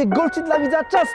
projekt Golczy dla widza czas!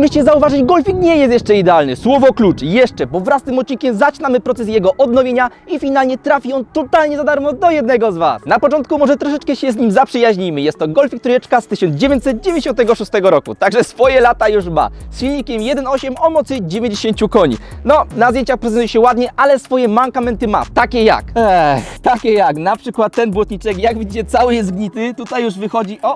Mogliście zauważyć, golfik nie jest jeszcze idealny. Słowo klucz, jeszcze, bo wraz z tym odcinkiem zaczynamy proces jego odnowienia i finalnie trafi on totalnie za darmo do jednego z Was. Na początku może troszeczkę się z nim zaprzyjaźnimy. Jest to golfik trójeczka z 1996 roku, także swoje lata już ma. Z silnikiem 1.8 o mocy 90 koni. No, na zdjęciach prezentuje się ładnie, ale swoje mankamenty ma, takie jak? Ech, takie jak, na przykład ten błotniczek, jak widzicie cały jest gnity, tutaj już wychodzi, o,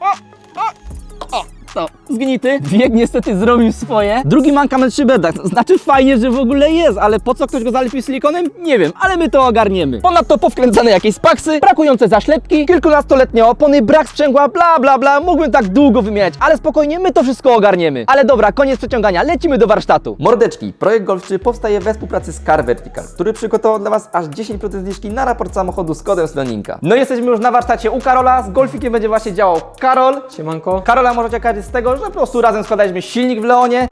o, o, o, to zgnity. Bieg niestety zrobił swoje. Drugi mankament przy bedach. Znaczy fajnie, że w ogóle jest, ale po co ktoś go zalepił silikonem? Nie wiem, ale my to ogarniemy. Ponadto powkręcane jakieś spaksy, brakujące zaślepki, kilkunastoletnie opony, brak sprzęgła, bla bla bla. Mógłbym tak długo wymieniać, ale spokojnie, my to wszystko ogarniemy. Ale dobra, koniec przeciągania, lecimy do warsztatu. Mordeczki, projekt golfczy powstaje we współpracy z Car Vertical, który przygotował dla Was aż 10% zniżki na raport samochodu z kodem Sloninka. No jesteśmy już na warsztacie u Karola, z golfikiem będzie właśnie działał Karol. Siemanko. Karola możecie kojarzyć z tego, że po prostu razem składaliśmy silnik w Leonie.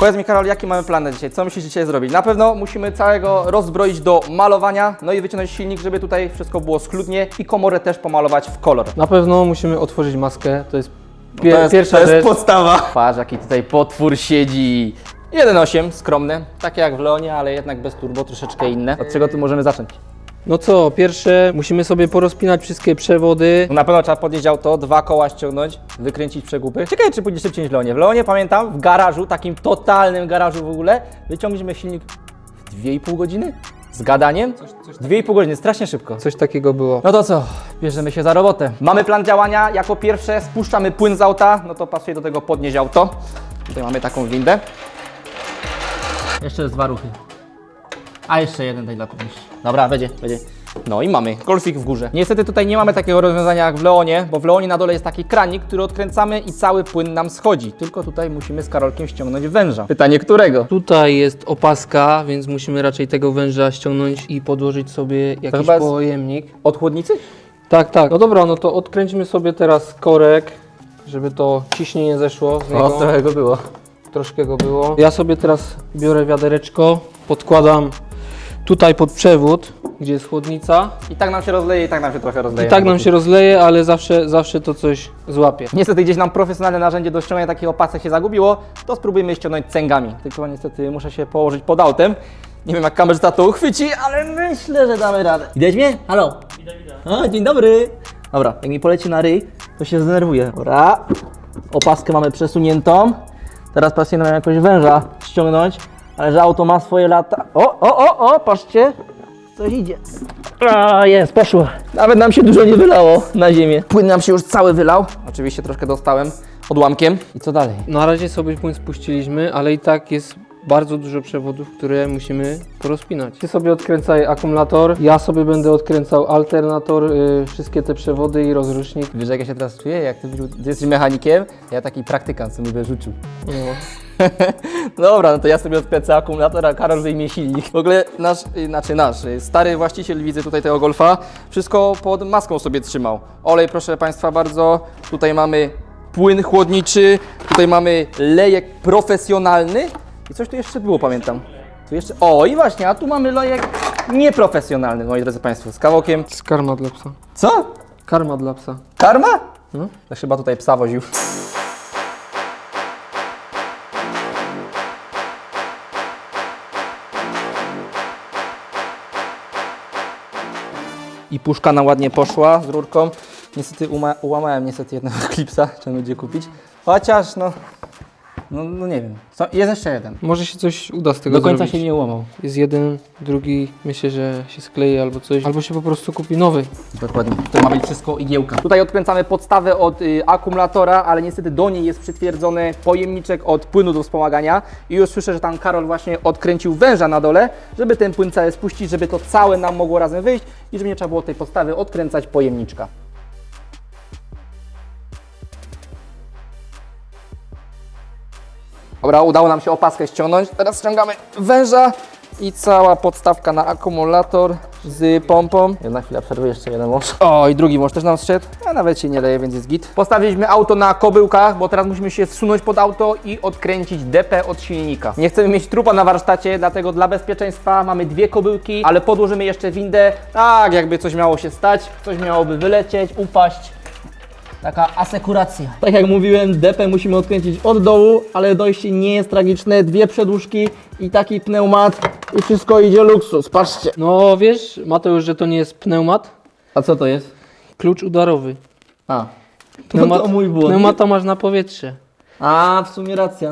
Powiedz mi Karol, jaki mamy plan na dzisiaj? Co myślisz dzisiaj zrobić? Na pewno musimy całego rozbroić do malowania, no i wyciągnąć silnik, żeby tutaj wszystko było schludnie i komorę też pomalować w kolor. Na pewno musimy otworzyć maskę, to jest, pie- to jest, pierwsza to jest rzecz. podstawa. Patrz, jaki tutaj potwór siedzi. 1.8, skromny, takie jak w Leonie, ale jednak bez turbo, troszeczkę inne. Od czego tu możemy zacząć? No co, pierwsze musimy sobie porozpinać wszystkie przewody. No Na pewno trzeba podnieść auto, dwa koła ściągnąć, wykręcić przegupy. Ciekawe, czy pójdzie szybciej niż w Leonie. W Leonie pamiętam, w garażu, takim totalnym garażu w ogóle, wyciągnęliśmy silnik w 2,5 godziny z gadaniem. 2,5 godziny, strasznie szybko. Coś takiego było. No to co, bierzemy się za robotę. Mamy plan działania, jako pierwsze spuszczamy płyn z auta, no to pasuje do tego podnieść auto. Tutaj mamy taką windę. Jeszcze jest dwa ruchy. A jeszcze jeden pewności. Dobra, będzie, będzie. No i mamy golfik w górze. Niestety tutaj nie mamy takiego rozwiązania jak w Leonie, bo w Leonie na dole jest taki kranik, który odkręcamy i cały płyn nam schodzi. Tylko tutaj musimy z Karolkiem ściągnąć węża. Pytanie którego? Tutaj jest opaska, więc musimy raczej tego węża ściągnąć i podłożyć sobie jakiś chyba jest- pojemnik. Od chłodnicy? Tak, tak. No dobra, no to odkręćmy sobie teraz korek, żeby to ciśnienie zeszło z niego. O, trochę go było. Troszkę go było. Ja sobie teraz biorę wiadereczko, podkładam tutaj pod przewód, gdzie jest chłodnica. I tak nam się rozleje, i tak nam się trochę rozleje. I tak nam się rozleje, ale zawsze, zawsze to coś złapie. Niestety gdzieś nam profesjonalne narzędzie do ściągania takiego opasek się zagubiło, to spróbujmy ściągnąć cęgami. Tylko niestety muszę się położyć pod autem. Nie wiem jak kamerzysta to uchwyci, ale myślę, że damy radę. Widać mnie? Halo? Witam, witam. O, dzień dobry. Dobra, jak mi poleci na ryj, to się zdenerwuję. Dobra. Opaskę mamy przesuniętą. Teraz pasuje nam jakoś węża ściągnąć, ale że auto ma swoje lata. O, o, o, o, patrzcie. Coś idzie. A, jest, poszło. Nawet nam się dużo nie wylało na ziemię. Płyn nam się już cały wylał. Oczywiście troszkę dostałem odłamkiem. I co dalej? Na razie sobie płyn spuściliśmy, ale i tak jest bardzo dużo przewodów, które musimy porozpinać. Ty sobie odkręcaj akumulator, ja sobie będę odkręcał alternator, y, wszystkie te przewody i rozrusznik. Wiesz jak ja się teraz czuję? Jak ty, ty jesteś mechanikiem, ja taki praktykant, co mi wyrzucił. No. Dobra, no to ja sobie odkręcę akumulator, a Karol wyjmie silnik. W ogóle nasz, y, znaczy nasz, y, stary właściciel, widzę tutaj tego Golfa, wszystko pod maską sobie trzymał. Olej, proszę Państwa bardzo, tutaj mamy płyn chłodniczy, tutaj mamy lejek profesjonalny i coś tu jeszcze było, pamiętam. Tu jeszcze, o i właśnie, a tu mamy lejek nieprofesjonalny, moi drodzy Państwo, z kawałkiem. To jest karma dla psa. Co? Karma dla psa. Karma? No. To chyba tutaj psa woził. I puszka nam ładnie poszła z rurką. Niestety ułamałem niestety jednego klipsa, trzeba będzie kupić. Chociaż no, No, no nie wiem. Co, jest jeszcze jeden. Może się coś uda z tego Do końca zrobić. się nie ułamał. Jest jeden, drugi, myślę, że się skleje albo coś. Albo się po prostu kupi nowy. Dokładnie. To ma być wszystko igiełka. Tutaj odkręcamy podstawę od y, akumulatora, ale niestety do niej jest przytwierdzony pojemniczek od płynu do wspomagania. I już słyszę, że tam Karol właśnie odkręcił węża na dole, żeby ten płyn cały spuścić, żeby to całe nam mogło razem wyjść i żeby nie trzeba było tej podstawy odkręcać pojemniczka. Dobra, udało nam się opaskę ściągnąć. Teraz ściągamy węża i cała podstawka na akumulator z pompą. Jedna chwila przerwy, jeszcze jeden mąż. O, i drugi mąż też nam zszedł. A nawet się nie leje, więc jest git. Postawiliśmy auto na kobyłkach, bo teraz musimy się wsunąć pod auto i odkręcić DP od silnika. Nie chcemy mieć trupa na warsztacie, dlatego dla bezpieczeństwa mamy dwie kobyłki, ale podłożymy jeszcze windę. Tak, jakby coś miało się stać, coś miałoby wylecieć, upaść. Taka asekuracja. Tak jak mówiłem, depę musimy odkręcić od dołu, ale dojście nie jest tragiczne. Dwie przedłużki i taki pneumat i wszystko idzie luksus. Patrzcie. No wiesz, Mateusz, że to nie jest pneumat, A co to jest? klucz udarowy. A. Pneumat, to mój błąd. Pneumata masz na powietrze. A, w sumie racja.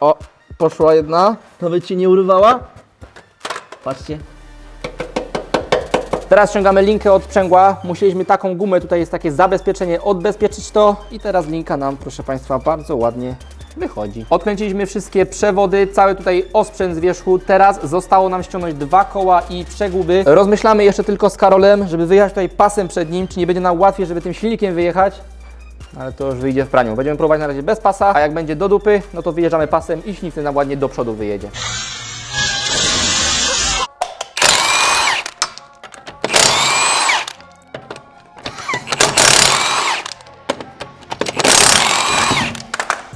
O, poszła jedna. Nawet się nie urywała. Patrzcie. Teraz ściągamy linkę od sprzęgła. Musieliśmy taką gumę, tutaj jest takie zabezpieczenie, odbezpieczyć to. I teraz linka nam, proszę Państwa, bardzo ładnie wychodzi. Odkręciliśmy wszystkie przewody, cały tutaj osprzęt z wierzchu. Teraz zostało nam ściągnąć dwa koła i przeguby. Rozmyślamy jeszcze tylko z Karolem, żeby wyjechać tutaj pasem przed nim, czy nie będzie nam łatwiej, żeby tym silnikiem wyjechać. Ale to już wyjdzie w praniu. Będziemy próbować na razie bez pasa, a jak będzie do dupy, no to wyjeżdżamy pasem i silnik nam ładnie do przodu wyjedzie.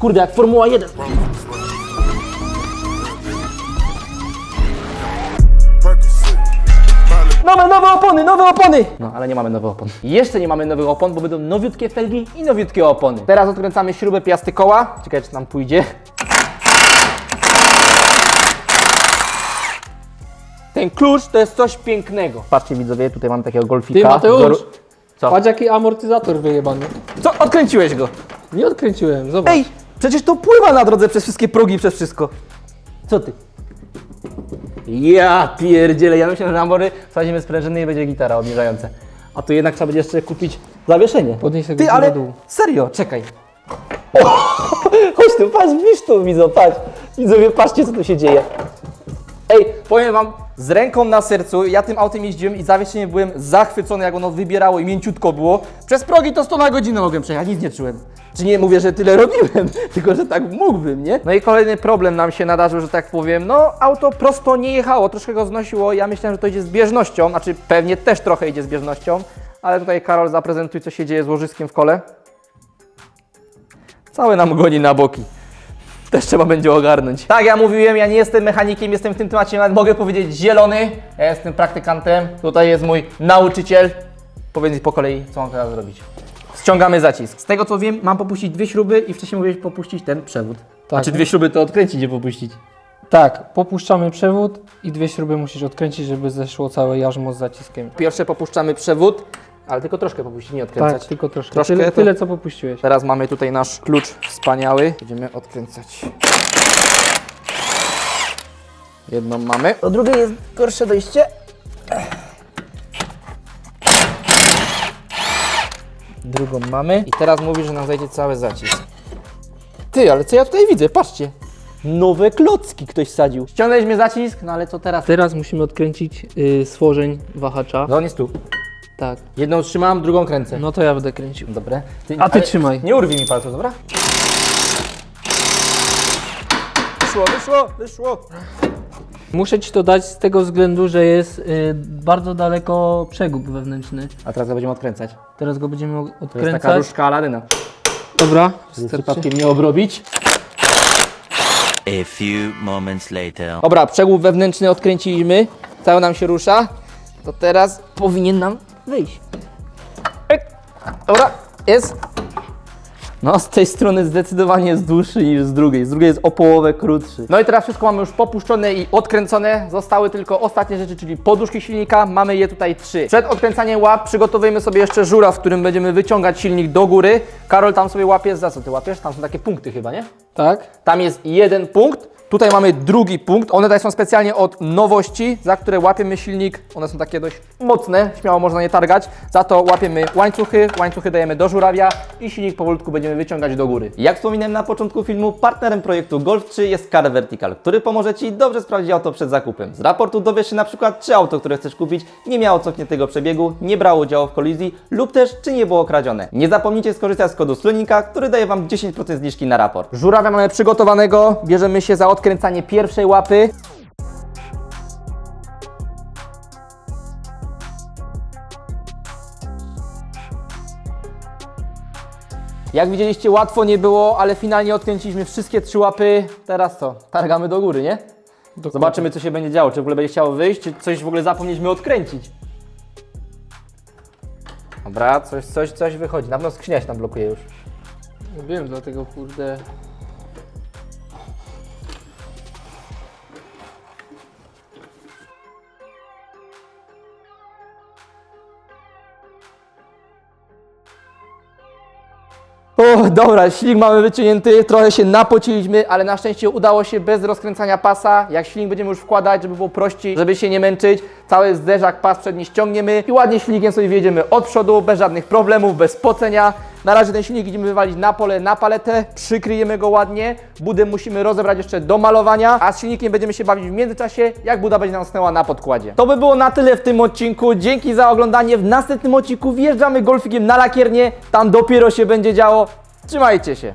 Kurde, jak Formuła 1. Nowe, nowe opony, nowe opony! No, ale nie mamy nowych opon. Jeszcze nie mamy nowych opon, bo będą nowiutkie felgi i nowiutkie opony. Teraz odkręcamy śrubę piasty koła. Ciekawe, czy nam pójdzie. Ten klucz to jest coś pięknego. Patrzcie widzowie, tutaj mam takiego golfika. Ty, Mateusz! Co? Patrz jaki amortyzator wyjebany. Co? Odkręciłeś go? Nie odkręciłem, zobacz. Ej, przecież to pływa na drodze przez wszystkie progi, przez wszystko. Co ty? Ja pierdzielę, ja myślałem, że na mory wsadzimy sprężyny i będzie gitara obniżająca. A tu jednak trzeba będzie jeszcze kupić zawieszenie. Podnieś tego Ty, na ale dół. serio, czekaj. O, chodź tu, patrz, widzisz tu, widzą, patrz. Widzowie, patrzcie, co tu się dzieje. Ej, powiem wam, z ręką na sercu, ja tym autem jeździłem i zawieszenie byłem zachwycony, jak ono wybierało i mięciutko było. Przez progi to 100 na godzinę mogłem przejechać, nic nie czułem. Czy nie mówię, że tyle robiłem, tylko że tak mógłbym, nie? No i kolejny problem nam się nadarzył, że tak powiem, no auto prosto nie jechało, troszkę go znosiło, ja myślałem, że to idzie z bieżnością, znaczy pewnie też trochę idzie z bieżnością, ale tutaj Karol zaprezentuj, co się dzieje z łożyskiem w kole. Całe nam goni na boki. Też trzeba będzie ogarnąć. Tak, ja mówiłem, ja nie jestem mechanikiem, jestem w tym temacie, nawet mogę powiedzieć zielony. Ja jestem praktykantem. Tutaj jest mój nauczyciel. Powiedz mi po kolei, co mam teraz zrobić. Ściągamy zacisk. Z tego co wiem, mam popuścić dwie śruby i wcześniej mówiłeś popuścić ten przewód. Tak. A czy dwie śruby to odkręcić, nie popuścić? Tak, popuszczamy przewód i dwie śruby musisz odkręcić, żeby zeszło całe jarzmo z zaciskiem. Pierwsze popuszczamy przewód, ale tylko troszkę popuścić, nie odkręcać. Tak, tylko troszkę. Troszkę tyle, to- tyle co popuściłeś. Teraz mamy tutaj nasz klucz wspaniały. Będziemy odkręcać. Jedną mamy. Do drugiej jest gorsze dojście. Drugą mamy. I teraz mówi, że nam zajdzie cały zacisk. Ty, ale co ja tutaj widzę? Patrzcie. Nowe klocki ktoś sadził. Ściągnęliśmy zacisk, no ale co teraz? Teraz musimy odkręcić y, stworzeń wahacza. No on jest tu. Tak. Jedną trzymam, drugą kręcę. No to ja będę kręcił. Dobre. A ty ale trzymaj. Nie urwij mi palców, dobra? Wyszło, wyszło, wyszło. Muszę ci to dać z tego względu, że jest y, bardzo daleko przegub wewnętrzny. A teraz go będziemy odkręcać. Teraz go będziemy To jest taka odkręcać. różdżka Aladyna. Dobra, Żeby starczy. przypadkiem nie obrobić. A few moments later. Dobra, przegub wewnętrzny odkręciliśmy. Cały nam się rusza. To teraz powinien nam wyjść. Ek. Dobra, jest. No, z tej strony zdecydowanie jest dłuższy niż z drugiej. Z drugiej jest o połowę krótszy. No i teraz wszystko mamy już popuszczone i odkręcone. Zostały tylko ostatnie rzeczy, czyli poduszki silnika. Mamy je tutaj trzy. Przed odkręcaniem łap przygotowujemy sobie jeszcze żura, w którym będziemy wyciągać silnik do góry. Karol tam sobie łapie, za co ty łapiesz? Tam są takie punkty chyba, nie? Tak? Tam jest jeden punkt. Tutaj mamy drugi punkt. One tutaj są specjalnie od nowości, za które łapiemy silnik. One są takie dość mocne, śmiało można je targać. Za to łapiemy łańcuchy, łańcuchy dajemy do żurawia i silnik powolutku będziemy wyciągać do góry. Jak wspominałem na początku filmu, partnerem projektu Golf 3 jest Car Vertical, który pomoże Ci dobrze sprawdzić auto przed zakupem. Z raportu dowiesz się na przykład, czy auto, które chcesz kupić, nie miało cofniętego przebiegu, nie brało udziału w kolizji lub też czy nie było kradzione. Nie zapomnijcie skorzystać z kodu Slunika, który daje Wam 10% zniżki na raport. Żurawia mamy przygotowanego, bierzemy się za odkręcanie pierwszej łapy. Jak widzieliście, łatwo nie było, ale finalnie odkręciliśmy wszystkie trzy łapy. Teraz co? Targamy do góry, nie? Zobaczymy, co się będzie działo. Czy w ogóle będzie chciało wyjść, czy coś w ogóle zapomnieliśmy odkręcić. Dobra, coś, coś, coś wychodzi. Na pewno skrzynia się tam blokuje już. Wiem, dlatego kurde. O, dobra, silnik mamy wyciągnięty, trochę się napociliśmy, ale na szczęście udało się bez rozkręcania pasa. Jak silnik będziemy już wkładać, żeby było prościej, żeby się nie męczyć, cały zderzak, pas przedni ściągniemy i ładnie silnikiem sobie wjedziemy od przodu, bez żadnych problemów, bez pocenia. Na razie ten silnik idziemy wywalić na pole, na paletę, przykryjemy go ładnie, budę musimy rozebrać jeszcze do malowania, a z silnikiem będziemy się bawić w międzyczasie, jak buda będzie nam stanęła na podkładzie. To by było na tyle w tym odcinku, dzięki za oglądanie. W następnym odcinku wjeżdżamy golfikiem na lakiernię, tam dopiero się będzie działo. Trzymajcie się!